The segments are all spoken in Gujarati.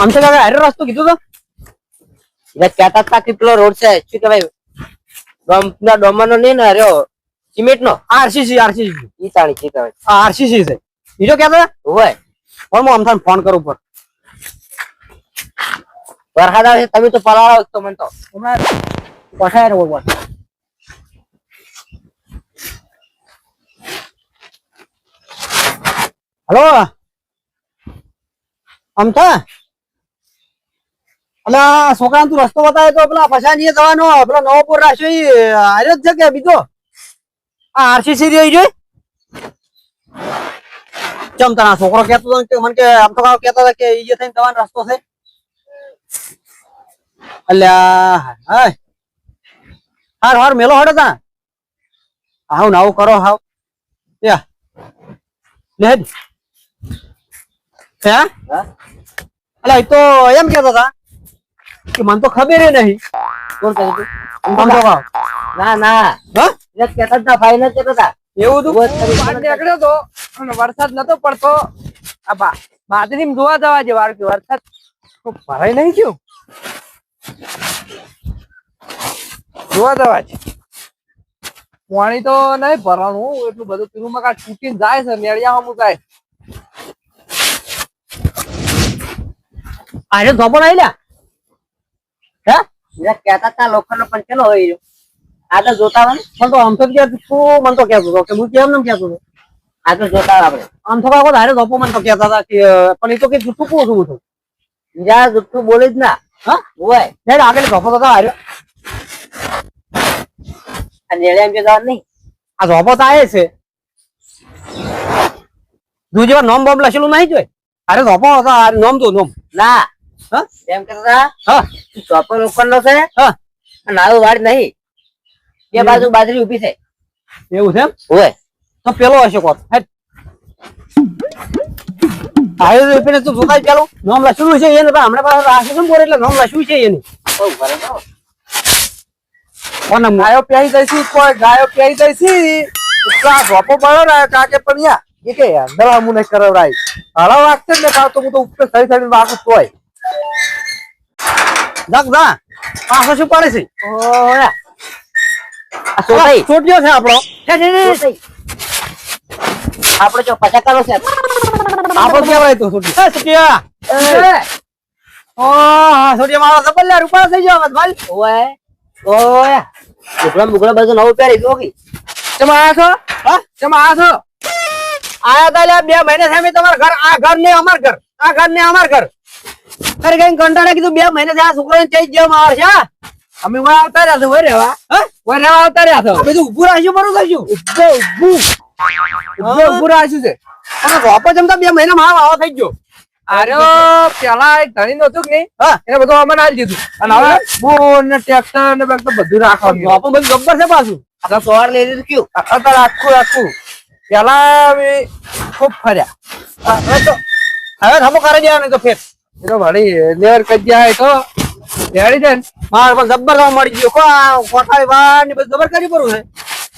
આમથી કાકા હારે રસ્તો કીધું તો. એટલે કહેતા હતા કે પેલો રોડ છે શું કહેવાય? ડોમ પેલા ડોમર નો નહીં ને રહ્યો સિમેન્ટ નો આરસીસી આરસીસી ઈ તાણી છે. તમે આ આરસીસી છે બીજો કહેતા હતા હોય અમથાને ફોન કરું પર વરસાદ આવે તમે તો પલાળો તો મને તો. હમણાં પછાય રહ્યો બોલ હલો? અમથા અલા છોકરાને તું રસ્તો બતાવે તો પેલા ફસાની જવાનો. પેલો નવપુર રાખ્યો હારે જ છે કે બીજો? આ આરસીસી રહી જોઈ? ચમ તારા છોકરો કેતો હતો મને કે આમ તો કેતો હતો કે ઈ જે થઈને જવાનો રસ્તો છે. અલ્યા હાય. હાર હાર મેલો હડો તા. આવ નાવ કરો હાવ. યા લે. હે? હા? અલ્યા એ તો એમ કેતા હતા કે મને તો ખબર નહીં. કોણ કહે તું? આમ તો કાં. ના ના. હા? એટલે કેતા હતા ફાઈન જ કેતા હતા. એવું બહુ બહાર નીકળ્યો તો અને વરસાદ નતો પડતો. આ બા બાદરીમ જોવા જવા જે વાર કે વરસાદ તો ભરાય નહીં ગયો જોવા જવા છે. પાણી તો નહીં ભરવાનું એટલું બધું પેલું મકા છૂટીને જાય છે મેળિયા હમું જાય આજે ધોપણ આવી લ્યા હે? એટલે કહેતા લોખંડ પણ કેલો હોય રહ્યો આ તો જોતા હોય પણ તો તો કે તું મને તો કહેતો હતો કે હું કેમ ને કહેતો હતો આ તો જોતા આપણે. આમ કાકો ધોપો મને તો કહેતા હતા કે પણ એ તો કે જૂઠું કહું છું બધું બીજા જુઠ્ઠું બોલે જ ના. હા? હોય. હેડ આગળ ધોપો તો હારે આ નેળે એમ કે જવાનું નહીં. આ ધોપો તો આવે છે. તું જેવા નોમ બોમ્બ લખેલું નહીં જોઈ અરે ધોપો હતો નોમ તો નોમ. ના. એમ કરતા હા. ચોપર લોખંડ નો છે હા. અને આવું વાડ નહીં. બે બાજુ બાજરી ઊભી છે. એવું છે એમ? હોય. તો પેલો હશે કોત આયો તો પેલે તું જોતા જ નોમ લખ્યું છે એને હમણાં પાસે રાખી છે બોર એટલે નોમ લખ્યું છે એની. કોને મુ- ગાયો પ્યાઈ કોઈ ગાયો જઈશી તો આ ધોપો પડ્યો ને કાકે પણ યા એ કે યાર દવા મુને હળા વાગશે ને કાં તો હું તો ઉપર સરી સરી વાગું તોય. જગ જા પાછો શું પડે છે ઓયા. આ છે આપણો. આપણે જો પચાસ કરો છે. આપણો કેવાય તો છોટિયા ઓ મારો સબલ્યા રૂપા થઈ ગયો ભાઈ. ઓય. ઓય. બુગડા બુગડા બધું નવું પહેરી જો કે. તમે આયા છો? હા? તમે આયા છો? આયા તા બે મહિને સામે તમારા ઘર આ ઘર ને અમાર ઘર. આ ઘર ને અમાર ઘર. અરે કઈ કંટાળે કીધું બે મહિને આ છોકરો ચઈ ગયો માર છે અમે વય આવતા રહ્યા છો વય રહેવા. હા? વય રહેવા આવતા રહ્યા છો. બધું ઉભું રાખ્યું બરું થયું? ઊભો ઉભું ઉભું રાખ્યું છે. અને વાપો જમતા બે મહિના માં આવા થઈ ગયો. અરે પેલા એક ધણી નતું કે એને બધું અમને આલી દીધું. અને હવે બોર ને ટ્રેક્ટર ને બધું રાખવાનું. આપણું બધું ગબ્બર છે પાછું. આપણે સોળ લઈ લીધું કયું? અત્યારે આખું આખું. પેલા ખૂબ ફર્યા. હવે તો હવે થમો કરે દેવા નહીં તો ફેર. એ તો. ભણી લેવર કજ્યા તો રેડી મળી ગયો. કો કોઠાઈ વાર ને બધું જબર કરી પડું છે.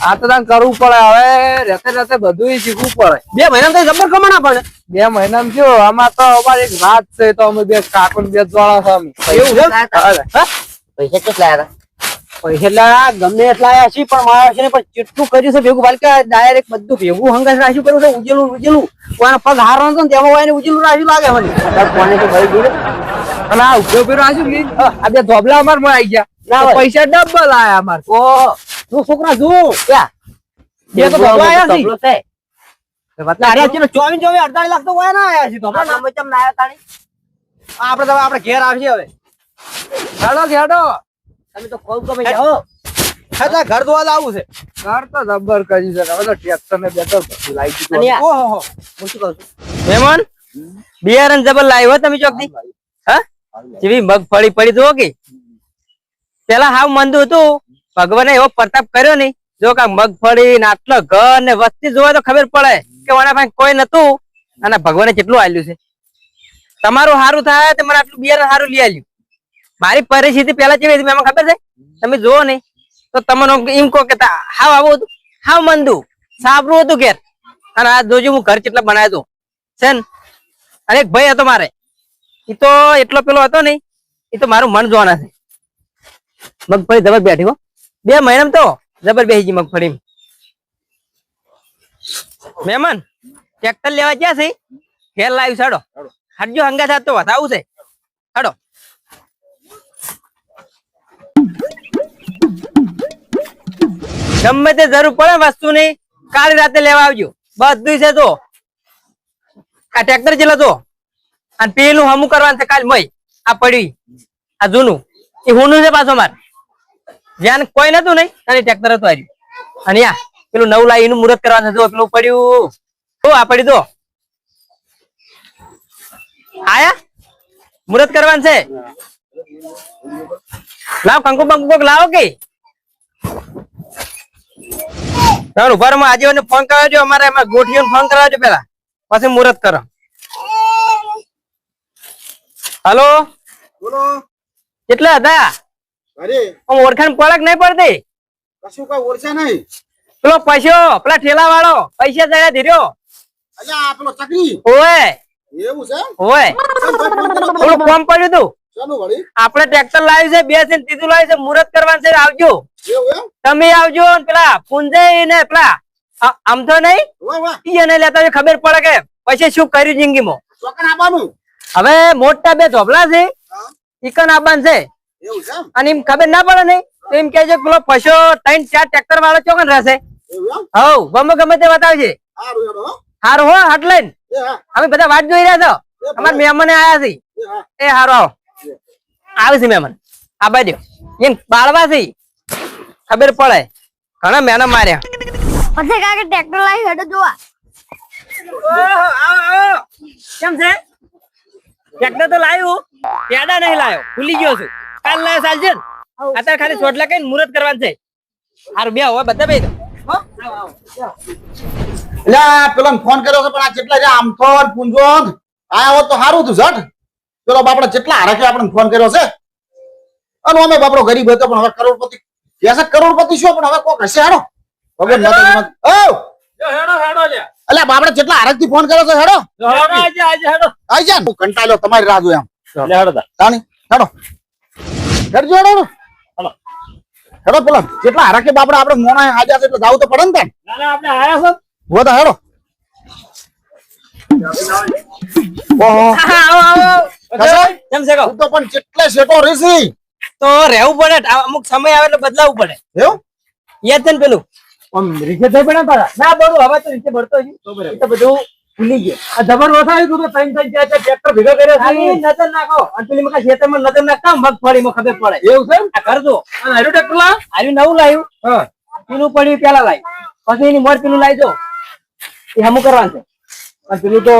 આ તો તાન કરવું પડે હવે. રહેતે રહેતે બધું શીખવું પડે. બે મહિના તો કમાણા પડે બે મહિનામાં જો આમાં તો અમારે એક રાત છે તો અમે બે કાકુ ને બે જોડા છે એવું છે? પૈસા કેટલા પૈસા ગમે એટલા આવ્યા છે પણ મારા છે ને પણ કેટલું કર્યું છે ભેગું બાલકા ડાયરેક્ટ બધું ભેગું હંગાસ રાખ્યું કર્યું છે ઉજેલું ઉજેલું. કોઈનો પગ હારવાનો હતો ને તેમાં એને ઉજેલું રાખ્યું લાગે મને. કોને તો ભાઈ દીધું અને આ ઊભો પેલો આજુ આ બે ધોબલા અમારમાં આવી ગયા. ના પૈસા ડબલ આયા અમાર. ઓ તું છોકરા જો ક્યાં? બે તો ધોબલા આયા છે. ચોવીસ ચોવીસ અડતાલીસ લાખ તો ના આયા છે? આપડે હવે ઘેર આવશે હવે. હેડો હેડો તમે તો કોલ કમે જાઓ. ખાતા ઘર ધોવા લાવવું છે. ઘર તો જબ્બર કરી છે. હવે તો ટ્રેક્ટર ને બેટર લાવી દીધું ઓહો હો હું શું કહું મહેમાન બિયારણ જબર લાવ્યો તમે ચોકથી. હા જેવી મગફળી પડી તો કે. પેલા હાવ મંદુ હતું. ભગવાને એવો પ્રતાપ કર્યો નહીં. જો કે મગફળી ને આટલો ઘર ને વસ્તી જોવે તો ખબર પડે કે મારા પાસે કોઈ નતું અને ભગવાને કેટલું આલ્યું છે. તમારું સારું થાય તો મને આટલું બિયારણ સારું લઈ આલ્યું. મારી પરિસ્થિતિ પેલા કેવી હતી એમાં ખબર છે? તમે જુઓ ને, તો તમને એમ કહો કે હાવ આવું હતું, હાવ મંદુ, સાબરું હતું ઘેર. અને આ જોજો હું ઘર કેટલા બનાવ્યો હતું છે અને એક ભાઈ હતો મારે. એ તો એટલો પેલો હતો નહીં એ તો મારું મન જોવાના છે. મગફળી જબર બેઠી હો. બે મહિનામાં તો જબર બેસી ગઈ મગફળી મહેમાન ટ્રેક્ટર લેવા ગયા છે? ઘેર લાવ્યું સાડો હાડજો હંગા તો વધાવું છે. હાડો. ગમે તે જરૂર પડે વસ્તુની કાલે રાતે લેવા આવજો. બધું છે તો આ ટ્રેક્ટર ચેલો તો અને પેલું હમું કરવાનું છે કાલ મય. આ પડી આ જૂનું. એ હુંનું છે પાછો માર જ્યાં કોઈ નતું નહીં અને ટ્રેક્ટર હતું આવ્યું અને યા, પેલું નવું લાવી એનું મુહૂર્ત કરવાનું છે પેલું પડ્યું. તો આ પડી તો આયા? મુહૂર્ત કરવાનું છે. લાવ, કંકુ, બંકુ કોક લાવો કે? ચાલો ઊભા રમો આજે મને ફોન કરાવજો અમારે એમાં ગોઠીઓને ફોન કરાવજો પેલા. પછી મુહૂર્ત કરો. હાલો? બોલો. કેટલા હતા? અરે. ઓળખાણ પડક નહીં પડતી? કશું કઈ ઓળશે નહીં. પેલો પૈસો પેલા ઠેલા વાળો પૈસા જાય ધીર્યો અલ્યા પેલો ચકરી ઓય. એવું છે ઓય. થોડું કોમ પડ્યું તું? આપણે ટ્રેક્ટર લાવ્યું છે બે છે ત્રીજું લાવ્યું છે મુહૂર્ત કરવાનું છે આવજો. તમે આવજો પેલા પુંજય ને પેલા આમ તો નહીં? એને લેતા ખબર પડે કે પછી શું કર્યું જિંદગીમાં? હવે મોટા બે ધોબલા છે હા, ઈકન આબાન છે. અને એમ ખબર ના પડે ને તો એમ કે પેલો પશો ત્રણ ચાર ટ્રેક્ટર વાળો ચોકન રહેશે. હવ ગમે ગમે તે બતાવજે. હારું હો. હાટ લઈને અમે બધા વાત જોઈ રહ્યા છો. અમારા. મહેમાને આયા છે. એ સારું એ હારો આવો. આવે છે મહેમાન. આ બાજુ. એમ બાળવા છે ખબર પડે. ઘણા મહેનત માર્યા. પછી કાકે ટ્રેક્ટર લાવી હેડો જોવા. કેમ છે? ટ્રેક્ટર તો લાવ્યું. પેડા નહીં લાવ્યો. ભૂલી ગયો છું. કાલ લાવ્યો ચાલજે અત્યારે ખાલી ચોટલા કઈ મુહૂર્ત કરવાનું છે. સારું બે હવે બધા ભાઈ એટલે પેલો ફોન કર્યો છે પણ આ જેટલા છે? આમ તો પૂંજો આવ્યો હોત તો સારું હતું ઝટ. પેલો બાપડા કેટલા હરખે આપણે ફોન કર્યો છે. અને અમે બાપડો ગરીબ હતો પણ હવે કરોડપતિ કે કરોડપતિ શું? પણ હવે કોક હશે હેડો. ઓ હેડો હેડો. લ્યા. એટલે બાપડે કેટલા હરખથી ફોન કર્યો છે હેડો. હેડો આજે આજે હેડો. આઈ જા હું કંટાળ્યો તમારી રાહ જોયા એમ હેડો તાણી હેડો. હેડજો હેડો હેડો. હેડો પેલા જેટલા હરખે બાપડા આપણે મોણા આજે એટલે જાવ તો પડે ને તાન ના ના આપણે આયા છો. ઊભો તો હેડો. ઓહો. આવો આવો. કેમ છે તો પણ કેટલે શેટો રેસી. તો રહેવું પડે અમુક સમય આવે એટલે બદલાવવું પડે. એવું? યાદ છે ને પેલું? આમ રીચે થઈ પડે તારા? ના બરું હવે તો રીચે ભરતો તો બધું ભૂલી ગયો. આ જબર વસાવી તું તો ત્રણ ત્રણ ચાર ચાર ટ્રેક્ટર ભેગા કર્યા નજર નાખો. અને પેલી મકા ખેતરમાં નજર નાખતા મગફળીમાં ખબર પડે. એવું છે આ કરજો અને હારું ટ્રેક્ટર લા? હારું નવું લાવ્યું હા. પેલું પડ્યું પેલા લાવ્યું પછી એની મોર પેલું લાવી એ હમું કરવાનું છે. અને પેલું તો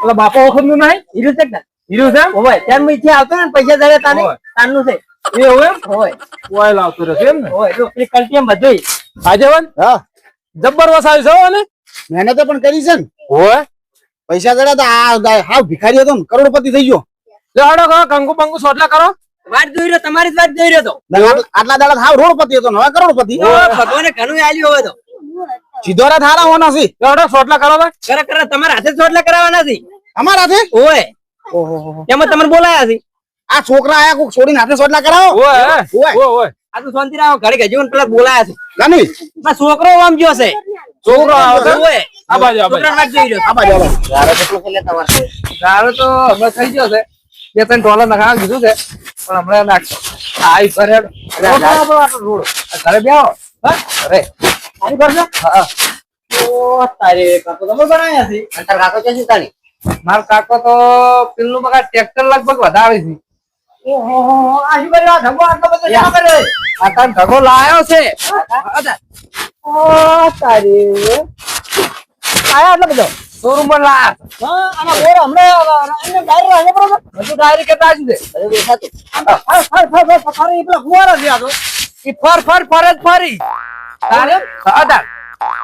પેલા બાપા વખતનું નહીં? હીરું છે ને? હીરું છે હોય ત્યાં મેં આવતો ને પૈસા જયારે તાને તાનનું છે. એ હોય હોય ઓય લાવતો રહેશે એમ ને? હોય જો એ કલ્ટી બધું આજેવન હા. જબ્બર વસાવી છો અને મહેનતે પણ કરી છે ને. હોય પૈસા જરા તો આ હાવ ભિખારી હતો ને કરોડપતિ થઈ ગયો. લેડો કહો કંકુ બંકુ સોટલા કરો. વાત જોઈ રહ્યો તમારી જ વાત જોઈ રહ્યો તો. આટલા- દાડા હાવ રોડપતિ હતો ને હવે કરોડપતિ. ભગવાને ઘણું આલ્યું હવે તો. સીધોરા થારા હોના છે. લેડો સોટલા કરો કરે કરે તમારા હાથે સોટલા કરાવવાના છે. અમારાથી ઓય ઓહો એમાં તમને બોલાયા છે. આ છોકરા આયા કોક છોડીને હાથે સોટલા કરાવો? ઓય ઓય. આ તો શાંતિ રાખો ઘડી ગજી પેલા બોલાયા છે. ગાની આ છોકરો આમ ગયો છે. છોકરો આવે ઓય. આ બાજુ આ બાજુ. આ બાજુ. ગારો કેટલો છે લે તમારે ગારો તો હમણાં થઈ ગયો છે. બે ત્રણ ડોલર નખા કીધું છે. પણ હમણાં નાખશો આઈ ફરે રોડ ઘરે બેહો. હા? અરે. આવી કરજો હા ઓ તારે કાકો તમે બનાવ્યા છે. અંતર કાકો છે તારી? મારો કાકો તો પેલું બગા ટ્રેક્ટર લગભગ વધારે છે. ઓહો આ ઢગો આટલો બધો શા કરે આ તાન ઢગો લાયો છે. ઓ તારે. આયા આટલો બધો? શોરૂમમાં લાયા. આના બોર હમણાં એને ડાયરેક્ટ આને બરોબર? બધું ડાયરી કેટલા છે બધું દેખાતું ફર ફર ફર ફર ફર એ પેલા ફુવારા છે આ તો. ઈ ફર ફર ફર જ ફરી. તારે? હા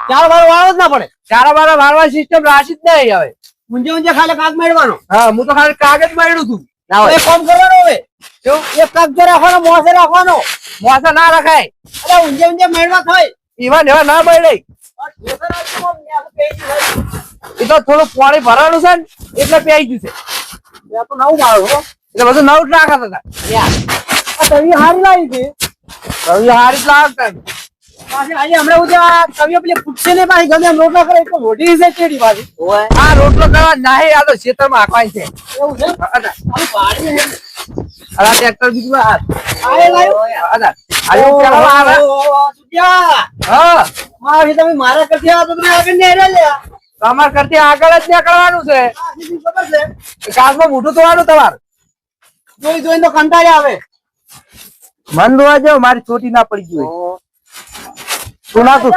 ચાર વાર વાળો જ ના પડે. ચાર વાર વાળવા સિસ્ટમ રાશી જ નહીં હવે. ઊંજે ઊંજે ખાલી કાગ મેળવાનો. હા હું તો ખાલી કાગજ મેળવું છું. એ કામ કરવાનો હવે. જો. એક કાગ જો રાખવાનો મોસે રાખવાનો. મોસે ના રખાય. અરે ઊંજે ઊંજે મેળવા થાય. એવા ના મળે. એ તો થોડું પાણી ભરાવાનું છે ને એટલે પેઈ ગયું છે. તો નવું મારું એટલે બધું નવું જ રાખત હતા. રવિ હારી લાવી હતી રવિ હારી જ લાવતા મારી કરતી આગળ જ નીકળવાનું છે. કાચમાં મોઢું થવાનું તમારે. જોઈ જોઈને તો કંટાળી આવે. મન ધોવા જાવ મારી ચોટી ના પડી ગઈ હોય. શું નાખું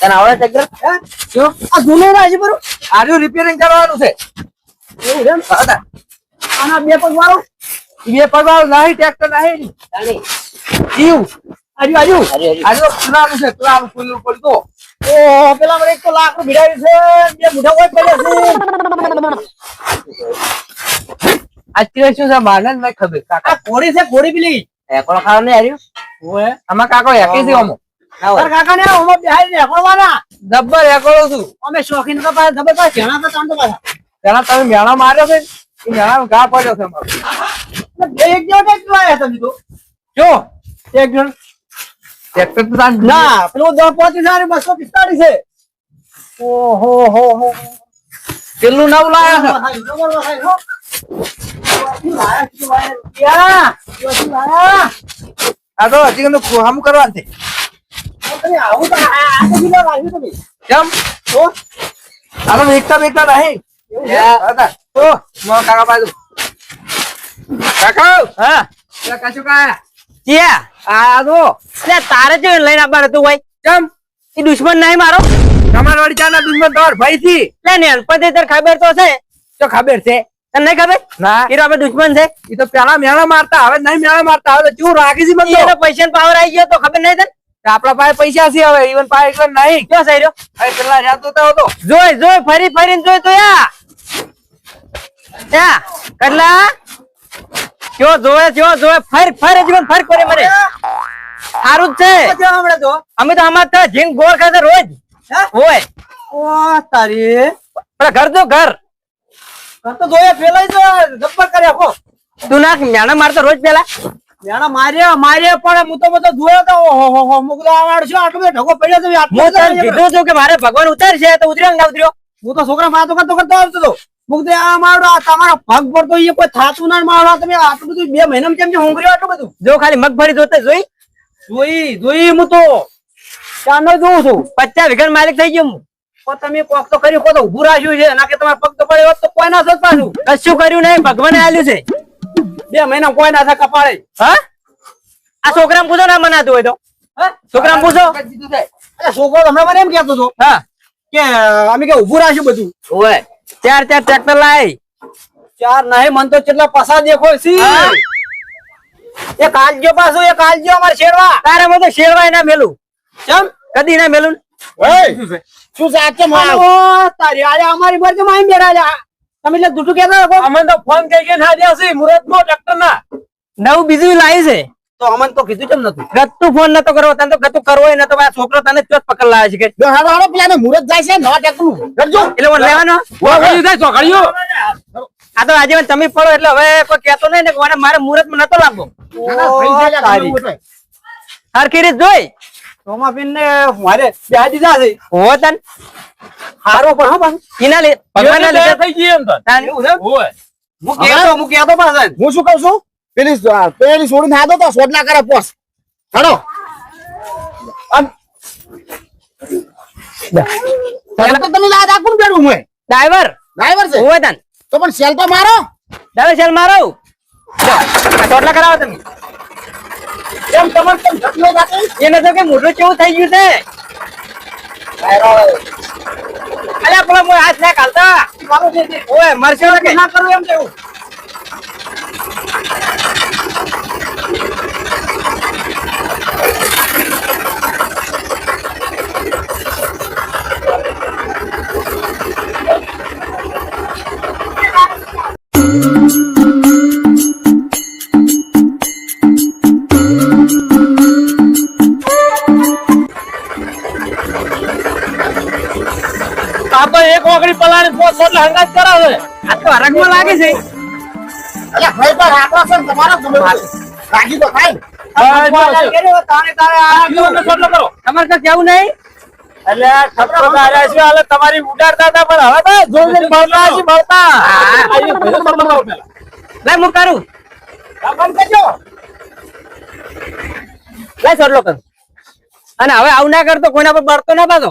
તને આવડે ટ્રેક્ટર શું? આ જૂનું ના હજી બરું. આર્યું રિપેરિંગ કરવાનું છે. એવું છે એમ? આના બે પગ વાળો? બે નહીં ટ્રેક્ટર નહીં. જીવ. આજુ આજુ આજે ખુલાનું છે ખુલાનું ખુલ્લું પડતું તો પેલા મને એક તો ભીડાવ્યું છે. બે મોઢા કોઈ પડ્યા છે. અત્યારે શું છે માને જ નહીં ખબર. કાકા આ કોળી છે કોળી પેલી. એકલો ખાવા નહીં હાર્યું ઓએ આમાં કાકો એકી છે ઓમો તાર કાકા ને ઓમાં બેહાડી રાખવાના ડબ્બર એકલો છું અમે શોખીન તો પાછા જબર પાસે જણા તો તાંડો પાછા પેલા તમે મેળા માર્યો છે ને, એ મેળા ગા પડ્યો છે અમારો. બે એક જેવો ટેક્ટર આયા તમે તો જો એક જણ ટ્રેક્ટર તો તાન ના પેલો દસ પચીસ હજાર બસો પિસ્તાળીસ છે ઓહો હો હો પેલું નવ લાયા છે આ તો હજી એનું હમ કરવાનું છે. કેમ? આ તો એકતા બેકતા નહીં. તો મારા કાકા બાજુ. કાકા હા. કાકા શું કાયા? આ એટલે તારે જે લઈને આવવાનું હતું ભાઈ. કેમ? એ દુશ્મન નહીં મારો. તમારા વાળી ચાના દુશ્મન તમાર ભાઈ થી એટલે અલ્પતે તારે ખબર તો છે. તો ખબર છે. તને ખબર? ના. એ તો આપણે દુશ્મન છે. એ તો પેલા મેળા મારતા હવે નહીં મેળા મારતા હવે તો રાખી છે ઈ એનો પૈસા પાવર આવી ગયો તો ખબર નહીં તને? આપણા પાસે પૈસા છે હવે ઈવન પાસે એકલા નહીં. ક્યાં થઈ રહ્યો? હવે પેલા રહેતો હતો. જોઈ જોઈ ફરી ફરીને જોઈ તો યા. યા કટલા કયો જોવે કયો જોવે? ફર ફર જીવન ફર કરે મને સારું જ છે. અમે તો આમાં તો જીંગ ગોળ ખાતે રોજ. હોય. તારી. ઘર જો ઘર. તો જોયા પેલા તો ગપ્પા કર્યા કો તું નાખ મેણા મારતો રોજ પેલા. મેણા માર્યા માર્યા પણ હું તો બધો જોયો તો ઓહો હો હો મુક તો આવાડ છે આટલો બધો ઢગો પડ્યો તો આટલો હું કીધું છું કે મારે ભગવાન ઉતારશે તો ઉતર્યો ના ઉતર્યો? હું તો છોકરા વાતો કરતો કરતો આવતો તો મુક તો આ મારો આ તમારો પગ પડતો એ કોઈ થાતું ના મારો તમે આટલું બધું બે મહિનામાં કેમ છે હુંગર્યો આટલું બધું? જો ખાલી મગફળી જોતે જોઈ. જોઈ જોઈ હું તો ચાંદો જોઉં છું. પચાસ વિઘન માલિક થઈ ગયો હું. તમે કોક તો કર્યું કો તો રાખ્યું છે. ના કે તમારા પગ તો પડ્યો તો કોઈ ના થત પાછું કશું કર્યું નહીં ભગવાને આલ્યું છે. બે મહિના કોઈ ના થાય કપાળે હા? આ છોકરાને પૂછો ના મનાતું હોય તો. હા? પૂછો. કીધું છે અરે છોકરો હમણાં મને એમ કહેતો હતો હા. કે અમે કે ઊભું રાખ્યું બધું. ચાર ચાર ટ્રેક્ટર લાય. ચાર નહીં મન તો કેટલા પસાર દેખો સી એ કાલજો પાછું એ કાલજો અમારે શેરવા. તારે બધું શેરવાય ના મેલું. ચમ? કદી ના મેલું ઓય, શું તારી અમારી માં તમે એટલે તો ફોન કરી કે ના દેશે મુરત નો ટ્રેક્ટર ના. નવું બીજું લાવ્યું છે. તો અમને તો કીધું કેમ નતું? ગતું ફોન નતો કરવો તને તો ગતું કરવો ય નતો. આ છોકરો તને ચોથ પકડ લાવે છે કે? હાડો હાડો પેલાને મુહૂર્ત જાય છે નવા ટ્રેક્ટરનું. કરજો. એટલે મને લેવાનો? આ તો આજે તમે પડો એટલે હવે કોઈ કહેતો નહીં ને મારે મુહૂર્તમાં નતો લાગવો. હરખી રીત જોઈ? સોમાબેન ને મારે બે દીધા છે. હો તન. હારો પણ હા પાછું લે ભગવાન ના લીધે થઈ ગઈ એમ તો એવું છે? હું કહેતો હું. કહેતો પાછા હું શું કહું છું? પેલી પેલી છોડીને આદો તો સોડલા કરે પોસ. હાડો સેલ તમે લાદ આ કોણ બેઠું હું ડ્રાઈવર. ડ્રાઈવર છે? હોય તન. તો પણ સેલ તો મારો. ડ્રાઈવર ચાલ મારો. આ કરાવો તમે. એમ તમારે કેમ ઢકલો જાતે? એને તો કે મોઢું કેવું થઈ ગયું છે? અલ્યા પેલા મોય હાથ ના કાલતા. ઓય, મરશે ના કરું એમ કેવું? પલાણી પોત એટલે હંગાત કરાવે. આ તો હરકમાં લાગે છે. અલ્યા ભાઈ પર રાખવા છે તમારો તમે તો થાય તમારે એટલે ઉડાડતા હતા પણ હવે તો જોઈ મળતા મળતા. હું. કરું? લે સોટલો કર. અને હવે આવું ના કરતો કોઈના પર બળતો ના પાછો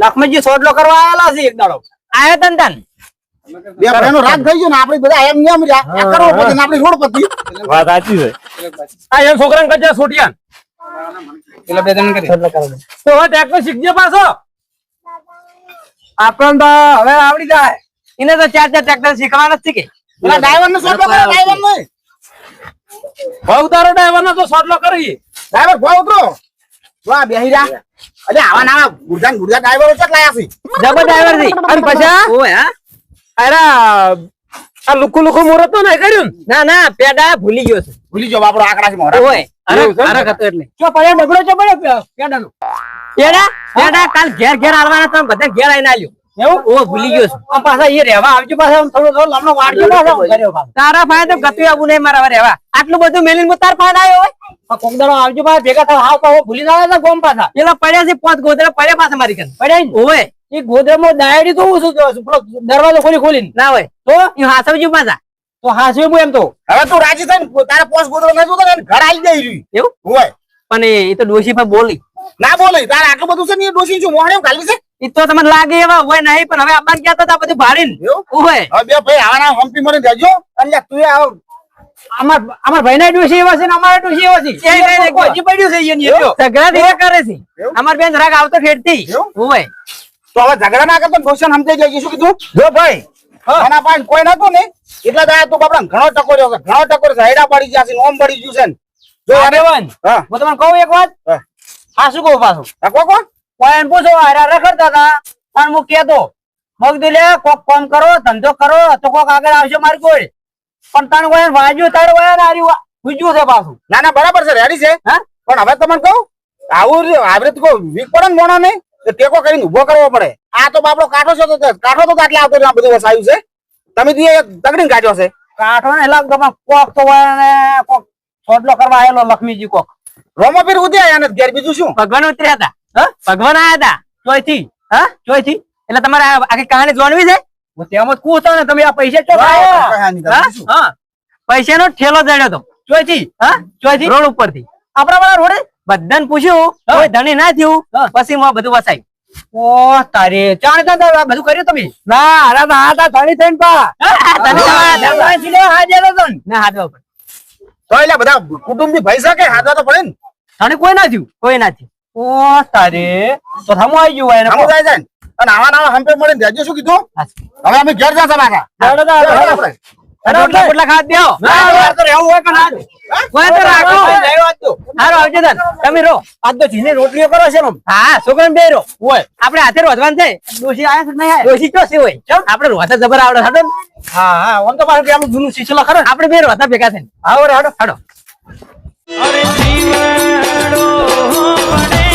લક્ષ્મણજી સોટલો કરવા આયેલા છે એક દાડો. આયો તન તન? બે ભાઈનો રાગ થઈ ગયો ને આપણે બધા એમ નિયમ રહ્યા. આ કરોડપતિ ને આપણી રોડપતિ વાત સાચી છે. આ એમ છોકરાને કજે સોટિયાન પેલા બે જણ કરી તો હવે ટ્રેક્ટર શીખજે પાછો. આપણને તો હવે આવડી જાય. એને તો ચાર ચાર ટ્રેક્ટર શીખવાના જ છે પેલા ડ્રાઈવર ને સોટલો કરે ડ્રાઈવર ને ભાવ ઉતારો ડ્રાઈવર તો સોટલો કરી. ડ્રાઈવર ભાવ ઉતરો. વાહ બેહી રહ્યા અરે આવા ના ગુરજાન ગુરજા ડ્રાઈવરો કેટલા આયા છે. જબર ડ્રાઈવરથી. અને પછી? ઓય હા? અરે આ લુખું લુખું મુહૂર્ત તો નહીં કર્યું ના? ના પેડા ભૂલી ગયો છે. ભૂલી ગયો આપણો આંકડા છે મોરા ઓય છે? હરક હતો એટલે. ચો પડ્યો ડબડો ચો પડ્યો પેડાનો? પેડા? પેડા કાલ ઘેર ઘેર આલવાના તમે બધા ઘેર આવીને આલ્યો. એવું? ઓ ભૂલી ગયો આમ પાછા એ રહેવા આવજો પાછા થોડો થોડો વાળજો પાછા પાછો. તારા ફાયદા તો ગતું આવું નહીં મારા હવે રહેવા. આટલું બધું મેલીને તાર ફાયદા આવ્યો હોય? આ કોક દાડો આવજો પાછા ભેગા હાવ પાછો ભૂલી ના આવે ગોમ પાછા. પેલા પડ્યા છે પાંચ ગોદડા પડ્યા પાસે મારી કન પડ્યા હોય એ ગોદરામાં ડાયરી તો શું શું દરવાજો ખોલી ખોલીને. ના હોય. તો? એ હાસવજો પાછા. તો હાસવે હું એમ તો. હવે તું રાજી થઈ ને તારે પોસ ગોદરો નહીં જોતો ને ઘર આવી જાય રહ્યું એવું? હોય પણ એ- તો ડોશી પર બોલી. ના બોલે. તારે આટલું બધું છે ને ડોશી ડોસી છું મોહણે ગાલી છે? એ તો તમને લાગે એવા હોય નહીં પણ હવે આબાન ક્યાં તો બધું ભાડીને? ઓય હવે ભાઈ આના હમ્પી મરી દેજો એટલે તું આવ. અમાર અમાર ભાઈના ડોશી એવા છે ને અમારા ડોશી એવા છે એ નહીં, નહીં, કોઈ. પડ્યું છે એની એ જો. ઝઘડા ધીરે કરે છે. અમાર બેન જરાક આવતો ફેરતી એવું? તો હવે ઝઘડા ના કરતો ડોસન સમજાઈ જાય શું કીધું? જો ભાઈ આના પાસે કોઈ નતો ને? એટલે તો તું બાપડા ઘણો ટકોર્યો છે. ઘણો ટકોર છે. હેડા પડી ગયા છે ને ઓમ પડી ગયું છે જો અરે આગેવાન, હા. હું તમને કહું એક વાત? હા. શું કહું પાછું? આ કોકો એમ પૂછો હારા રખડતા હતા? પણ હું કેતો મગ લે કોક કોમ કરો ધંધો કરો તો કોક આગળ આવશે મારી કોઈ પણ તને કોઈ વાજ્યું તારું હોય ને ગુજ્યું છે પાછું. ના ના બરાબર છે રેડી છે. હા? પણ હવે તમને કહું આવું રે- આવી રીતે કોઈ વીક પડે ને મોણો નહીં ટેકો કરીને ઊભો કરવો પડે. આ તો બાપડો કાઠો છે તો કાઠો તો આટલે આવતો આ બધું વસાયું છે. તમે દી તગડીને કાઢ્યો છે. કાઠો ને લાગતો પણ કોક તો હોય ને કોક સોટલો કરવા આવેલો લક્ષ્મીજી કોક. રોમો પીર ઉદ્યા આયા ને ઘેર બીજું શું? ભગવાન ઉતર્યા હતા. હા? ભગવાન આયા હતા ચોયથી? હા? ચોયથી? એટલે તમારે આખી કહાની જોણવી છે? હું તેમ જ પૂછતો ને તમે આ પૈસા ચો હા, પૈસાનો ઠેલો જડ્યો હતો ચોયથી? હા? ચોયથી? રોડ ઉપરથી. આપણા વાળા રોડે? બધાને પૂછ્યું. કોઈ ધણી ના થયું. પછી હું આ બધું વસાયું ઓ તારે ચાણ ચાણ બધું કર્યું તમે? ના અરે હા તા ધણી થઈને પા. તને તમારા ધર્મ- હા સીધો હા જેલો તો ને. તો એટલે બધા કુટુંબી ભાઈ શકે હાથવા તો પડે ને? ધણી કોઈ ના થયું. કોઈ ના થયું. ઓ તારે. તો થમો આવી ગયું એને આમ જાય છે અને આવા નવા હંપે મળે દેજો શું કીધું? હવે અમે ઘેર પાછા હેડો તો, હેડો. આપણે. રોટલા બોટલા ના, તો રહેવું હોય કે ના કોઈ તો રાખો. જય વાત તો. હારું આવજો તન. તમે રો આજ તો જીને રોટલીઓ કરો છે હા છોકરાને બે રો હોય. આપણે હાથે રોધવાનું છે ડોશી આયા છે નહીં છે હોય? આપણે રોતા જબર આવડે હાડો હા હા આમ તો પાછું પેલું જૂનું શીશલા ખરો આપડે આપણે બે રોતા ભેગા થઈને. આવો હાડો. અરે જીવડો પડે.